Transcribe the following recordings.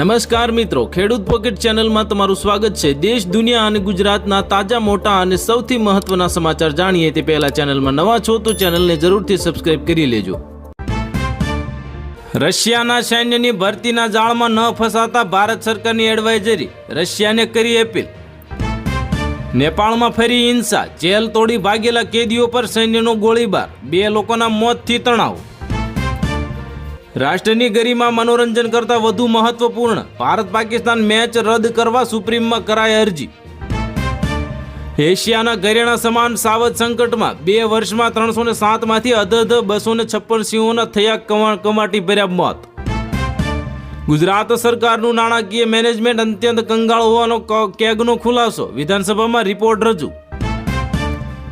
નમસ્કાર મિત્રો, ખેડૂત પોકેટ ચેનલમાં તમારું સ્વાગત છે. દેશ, દુનિયા અને ગુજરાતના તાજા, મોટા અને સૌથી મહત્વના સમાચાર જાણીએ તે પહેલા ચેનલમાં નવા છો તો ચેનલને જરૂરથી સબસ્ક્રાઇબ કરી લેજો. રશિયાના સૈન્યની ભરતીના જાળમાં ન ફસાતા ભારત સરકારની એડવાઇઝરી રશિયાને કરી અપીલ નેપાળમાં ફરી હિંસા, જેલ તોડી ભાગેલા કેદીઓ પર સૈન્યનો ગોળીબાર. બે લોકોના મોતથી તણાવ. રાષ્ટ્રની ગરિમા મનોરંજન કરતા વધુ મહત્વપૂર્ણ. ભારત પાકિસ્તાન મેચ રદ કરવા સુપ્રીમમાં કરાઈ અરજી. એશિયાના ઘરેણા સમાન સાવધ સંકટમાં બે વર્ષમાં ત્રણસો ને સાતમાંથી અધધ બસો ને છપ્પન સિંહોના થયા કમા કમાટી ભર્યા મોત. ગુજરાત સરકારનું નાણાકીય મેનેજમેન્ટ અત્યંત કંગાળ હોવાનો કેગનો ખુલાસો. વિધાનસભામાં રિપોર્ટ રજૂ.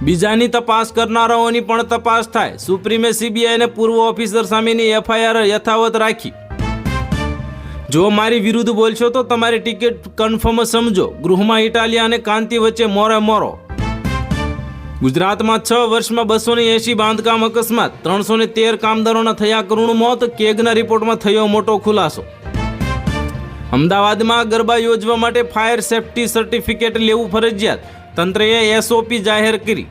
બીજાની તપાસ કરનારાઓની પણ તપાસ થાય. સુપ્રીમે સીબીઆઈને પૂર્વ ઓફિસર સામેની એફઆઈઆર યથાવત રાખી. જો મારી વિરુદ્ધ બોલશો તો તમારી ટિકિટ કન્ફર્મ સમજો. ગૃહમાં ઇટાલિયા અને કાંતિ વચ્ચે મોરે મોરો. ગુજરાતમાં છ વર્ષમાં બસો ને એસી બાંધકામ અકસ્માત. ત્રણસો ને તેર કામદારોના થયા કરુણ મોત. કેગના રિપોર્ટમાં થયો મોટો ખુલાસો. અમદાવાદમાં ગરબા યોજવા માટે ફાયર સેફટી સર્ટિફિકેટ લેવું ફરજિયાત. તંત્રએ એસઓપી જાહેર કરી.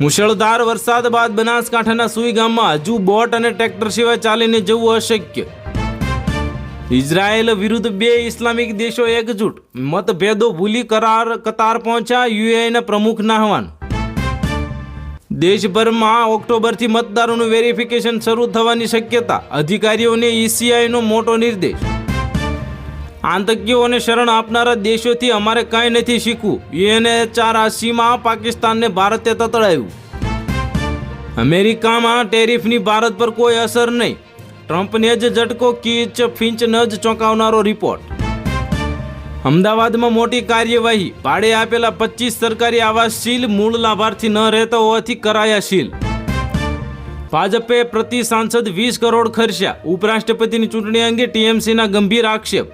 મુશળધાર વરસાદ બાદ બનાસકાંઠાના સુઈ ગામમાં હજુ બોટ અને ટ્રેક્ટર સિવાય ચાલીને જવું અશક્ય. ઇઝરાયેલ વિરુદ્ધ બે ઇસ્લામિક દેશો એકજૂટ. મતભેદો ભૂલી કરાર, કતાર પહોંચ્યા યુએના પ્રમુખના આહવાન. દેશભરમાં ઓક્ટોબરથી મતદારોનું વેરિફિકેશન શરૂ થવાની શક્યતા. અધિકારીઓને ઈસીઆઈનો મોટો નિર્દેશ. આતંકીઓને શરણ આપનારા દેશોથી અમારે કાંઈ નથી શીખવું. યુએનએચઆર આસીમાં પાકિસ્તાનને ભારતે તતડાયું. અમેરિકામાં ટેરિફની ભારત પર કોઈ અસર નહીં. ટ્રમ્પને જ ઝટકો, કીચ, ફિંચ ન જ ચોંકાવનારો રિપોર્ટ. અમદાવાદમાં મોટી કાર્યવાહી. ભાડે આપેલા પચીસ સરકારી આવાસ સીલ, મૂળ લાભાર્થી ન રહેતા હોવાથી કરાયા સીલ. ભાજપે પ્રતિ સાંસદ વીસ કરોડ ખર્ચ્યા. ઉપરાષ્ટ્રપતિની ચૂંટણી અંગે ટીએમસીના ગંભીર આક્ષેપ.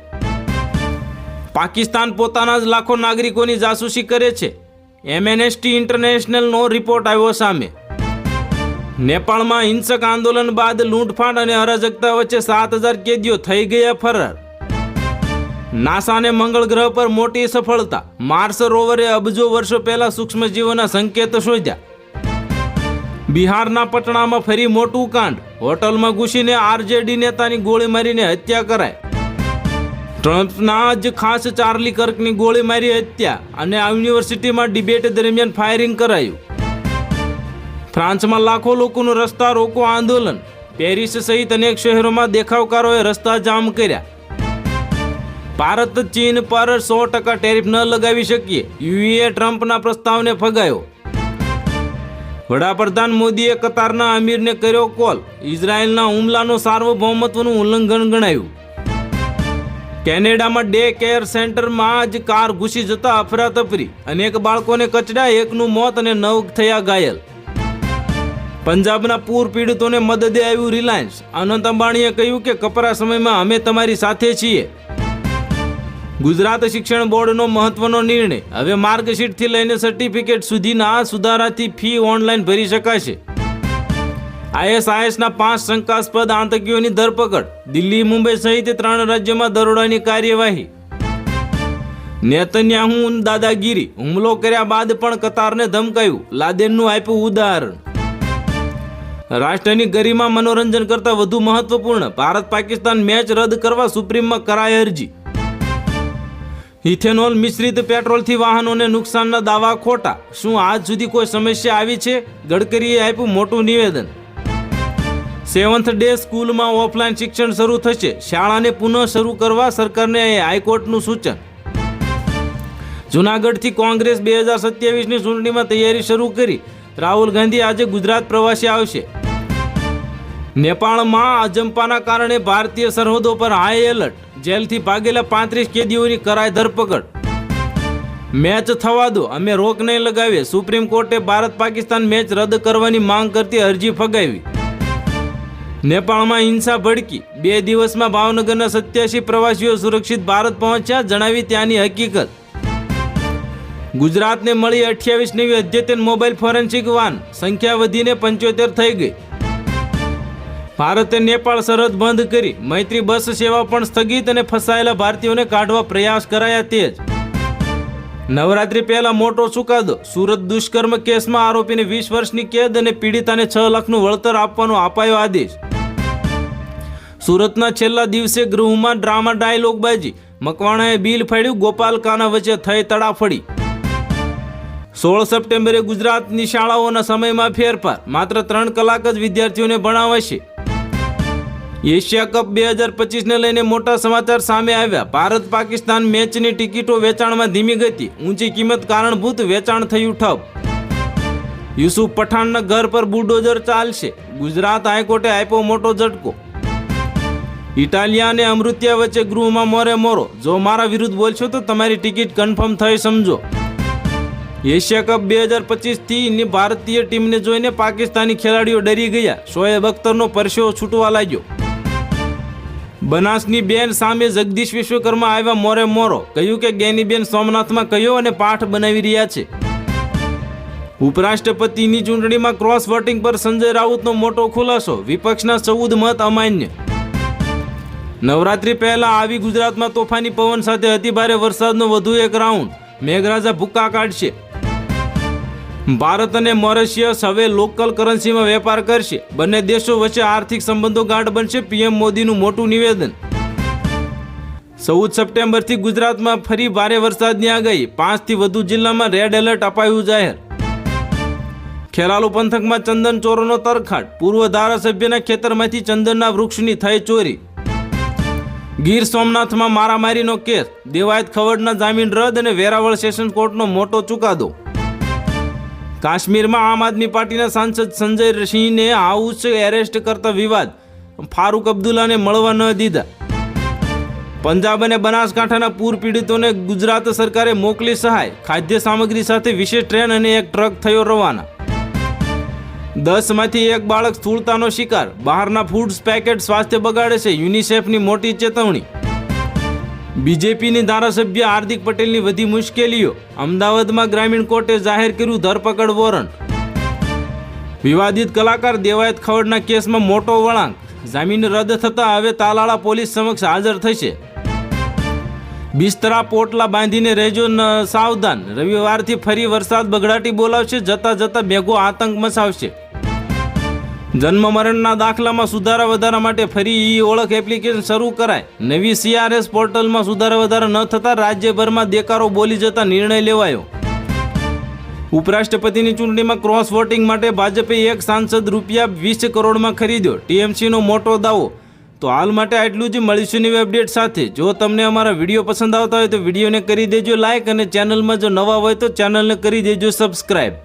પાકિસ્તાન પોતાના જ લાખો નાગરિકોની જાસૂસી કરે છે. એમએનએસટી ઇન્ટરનેશનલનો રિપોર્ટ આવ્યો સામે. નેપાળમાં હિંસક આંદોલન બાદ લૂંટફાટ અને અરાજકતા વચ્ચે સાત હજાર કેદીઓ થઈ ગયા ફરાર. નાસાને મંગળ ગ્રહ પર મોટી સફળતા. માર્સ રોવરે અબજો વર્ષો પહેલા સૂક્ષ્મજીવોના સંકેત શોધ્યા. બિહારના પટણામાં ફરી મોટું કાંડ. હોટલમાં ઘૂસીને આરજેડી નેતાની ગોળી મારીને હત્યા કરાઈ. ટ્રમ્પના જ ખાસ ચાર્લી કર્કની ગોળી મારી હત્યા અને આ યુનિવર્સિટીમાં ડિબેટ દરમિયાન ફાયરિંગ કરાયું. ફ્રાન્સમાં લાખો લોકોનું રસ્તા રોકો આંદોલન. પેરિસ સહિત અનેક શહેરોમાં દેખાવકારોએ રસ્તા જામ કર્યા. ભારત ચીન પર સો ટકા ટેરિફ ન લગાવી શકીએ યુએ ટ્રમ્પના પ્રસ્તાવને ફગાયો. વડાપ્રધાન મોદીએ કતારના અમીરને કર્યો કોલ. ઇઝરાયલના હુમલાનું સાર્વભૌમત્વનું ઉલ્લંઘન ગણાયું. કેનેડામાં ડે કેર સેન્ટરમાં જ કાર ઘૂસી જતા અફરાતફરી. અનેક બાળકોને કચડાય, એકનું મોત અને નવ થયા ઘાયલ. પંજાબના પૂર પીડિતોને મદદે આવ્યું રિલાયન્સ. અનંત અંબાણીએ કહ્યું કે કપરા સમયમાં અમે તમારી સાથે છીએ. ગુજરાત શિક્ષણ બોર્ડનો મહત્વનો નિર્ણય. હવે માર્કશીટથી લઈને સર્ટિફિકેટ સુધીના સુધારાથી ફી ઓનલાઈન ભરી શકાશે. આઈએસઆઈએસના પાંચ શંકાસ્પદ આતંકીઓની ધરપકડ. દિલ્હી, મુંબઈ સહિત ત્રણ રાજ્યોમાં દરોડાની કાર્યવાહી. નેતન્યાહુ દાદાગીરી હુમલો કર્યા બાદ પણ કતારને ધમકાયું. લાદેનનું આપ્યું ઉદાહરણ. રાષ્ટ્રની ગરિમા મનોરંજન કરતા વધુ મહત્વપૂર્ણ. ભારત પાકિસ્તાન મેચ રદ કરવા સુપ્રીમમાં કરાઈ અરજી. ઇથેનોલ મિશ્રિત પેટ્રોલથી વાહનોને નુકસાનના દાવા ખોટા. શું આજ સુધી કોઈ સમસ્યા આવી છે? ગડકરીએ આપ્યું મોટું નિવેદન. સેવન્થ ડે સ્કૂલમાં ઓફલાઈન શિક્ષણ શરૂ થશે. શાળાને પુનઃ શરૂ કરવા સરકારને હાઈકોર્ટનું સૂચન. જુનાગઢથી કોંગ્રેસ બે હજાર સત્યાવીસની ચૂંટણીમાં તૈયારી શરૂ કરી. રાહુલ ગાંધી આજે ગુજરાત પ્રવાસે આવશે. નેપાળમાં અજંપાના કારણે ભારતીય સરહદો પર હાઈ એલર્ટ જેલથી ભાગેલા પાંત્રીસ કેદીઓની કરાય ધરપકડ. મેચ થવા દો, અમે રોક નહીં લગાવીએ. સુપ્રીમ કોર્ટે ભારત પાકિસ્તાન મેચ રદ કરવાની માંગ કરતી અરજી ફગાવી. નેપાળમાં હિંસા ભડકી. બે દિવસમાં ભાવનગરના સત્યાસી પ્રવાસીઓ સુરક્ષિત ભારત પહોંચ્યા, જણાવી ત્યાંની હકીકત. ગુજરાતને મળી અઠ્યાવીસ નવી અદ્યતન મોબાઈલ ફોરેન્સિક વાન. સંખ્યા વધીને પંચોતેર થઈ ગઈ. ભારતે નેપાળ સરહદ બંધ કરી. મૈત્રી બસ સેવા પણ સ્થગિત અને ફસાયેલા ભારતીયોને કાઢવા પ્રયાસ કરાયા તેજ. નવરાત્રી પહેલા મોટો ચુકાદો. સુરત દુષ્કર્મ કેસમાં આરોપીને વીસ વર્ષની કેદ અને પીડિતાને છ લાખનું વળતર આપવાનો અપાયો આદેશ. સુરતના છેલ્લા દિવસે ગૃહમાં ડ્રામા ડાયલોગબાજી મકવાણાએ બિલ ફાડ્યું, ગોપાલ કાના વચ્ચે થઈ તડાફડી. સોળ સપ્ટેમ્બરે ગુજરાતની શાળાઓના સમયમાં ફેરફાર. માત્ર ત્રણ કલાક જ વિદ્યાર્થીઓને ભણાવાશે. એશિયા કપ બે હજાર પચીસને લઈને મોટા સમાચાર સામે આવ્યા. ભારત પાકિસ્તાન મેચની ટિકિટો વેચાણમાં ધીમી ગતિ. ઊંચી કિંમત કારણભૂત વેચાણ થયું ઠપ. યુસુફ પઠાણના ઘર પર બુલડોઝર ચાલશે. ગુજરાત હાઈકોર્ટે આપ્યો મોટો ઝટકો. ઇટાલિયા અને અમૃત્યા વચ્ચે ગૃહમાં મોરે મોરો. જો મારા વિરુદ્ધ બોલશો તો તમારી ટિકિટ કન્ફર્મ થઈ સમજો. એશિયા કપ બે હજાર પચીસથી ભારતીય ટીમને જોઈને પાકિસ્તાની ખેલાડીઓ ડરી ગયા. શોએબ અખ્તરનો પરસેવો છૂટવા લાગ્યો. બનાસની બેન સામે જગદીશ વિશ્વકર્મા આવ્યા મોરે મોરો. કહ્યું કે ગેનીબેન સોમનાથમાં કયો અને પાઠ બનાવી રહ્યા છે? ઉપરાષ્ટ્રપતિની ચૂંટણીમાં ક્રોસ વોટિંગ પર સંજય રાઉતનો મોટો ખુલાસો. વિપક્ષના ચૌદ મત અમાન્ય. નવરાત્રી પહેલા આવી ગુજરાતમાં તોફાની પવન સાથે અતિભારે વરસાદનો વધુ એક રાઉન્ડ. મેઘરાજા ભૂક્કા કાઢશે. ભારત અને મોરેશિયસ હવે લોકલ કરન્સીમાં વેપાર કરશે. બંને દેશો વચ્ચે આર્થિક સંબંધો ગાઢ બનશે, પીએમ મોદીનું મોટું નિવેદન. ચૌદ સપ્ટેમ્બરથી ગુજરાતમાં ફરી ભારે વરસાદની આગાહી. પાંચથી વધુ જિલ્લામાં રેડ એલર્ટ અપાયું જાહેર. ખેરાલુ પંથકમાં ચંદન ચોરોનો તરખાટ. પૂર્વ ધારાસભ્યના ખેતરમાંથી ચંદનના વૃક્ષની થઈ ચોરી. ગીર સોમનાથમાં મારામારીનો કેસ. દેવાયત ખવડના જામીન રદ અને વેરાવળ સેશન કોર્ટનો મોટો ચુકાદો. કાશ્મીરમાં આમ આદમી પાર્ટીના સાંસદ સંજય સિંહને હાઉસ એરેસ્ટ કરતા વિવાદ. ફારૂક અબ્દુલ્લાને મળવા ન દીધા. પંજાબ અને બનાસકાંઠાના પૂર પીડિતોને ગુજરાત સરકારે મોકલી સહાય. ખાદ્ય સામગ્રી સાથે વિશેષ ટ્રેન અને એક ટ્રક થયો રવાના. દસમાંથી એક બાળક સ્થૂળતાનો શિકાર. બહારના ફૂડ્સ પેકેટ સ્વાસ્થ્ય બગાડે છે યુનિસેફની મોટી ચેતવણી. બીજેપીની ધારાસભ્ય હાર્દિક પટેલની વધી મુશ્કેલીઓ. અમદાવાદમાં ગ્રામીણ કોર્ટે જાહેર કર્યું ધરપકડ વોરંટ. વિવાદિત કલાકાર દેવાયત ખવડના કેસમાં મોટો વળાંક. જામીન રદ થતાં હવે તાલાળા પોલીસ સમક્ષ હાજર થશે. બિસ્તરા પોટલા બાંધીને રહેજો સાવધાન. રવિવારથી ફરી વરસાદ બગડાટી બોલાવશે, જતા જતા મેઘો આતંક મચાવશે. જન્મ મરણના દાખલામાં સુધારા વધારા માટે ફરી ઈ ઓળખ એપ્લિકેશન શરૂ કરાય. નવી સીઆરએસ પોર્ટલમાં સુધારા વધારા ન થતા રાજ્યભરમાં દેકારો બોલી જતા નિર્ણય લેવાયો. ઉપરાષ્ટ્રપતિની ચૂંટણીમાં ક્રોસ વોટિંગ માટે ભાજપે એક સાંસદ રૂપિયા વીસ કરોડમાં ખરીદ્યો. ટીએમસીનો મોટો દાવો. તો હાલ માટે આટલું જ. મળીશું નવી અપડેટ સાથે. જો તમને અમારા વીડિયો પસંદ આવતા હોય તો વિડીયોને કરી દેજો લાઇક અને ચેનલમાં જો નવા હોય તો ચેનલને કરી દેજો સબસ્ક્રાઈબ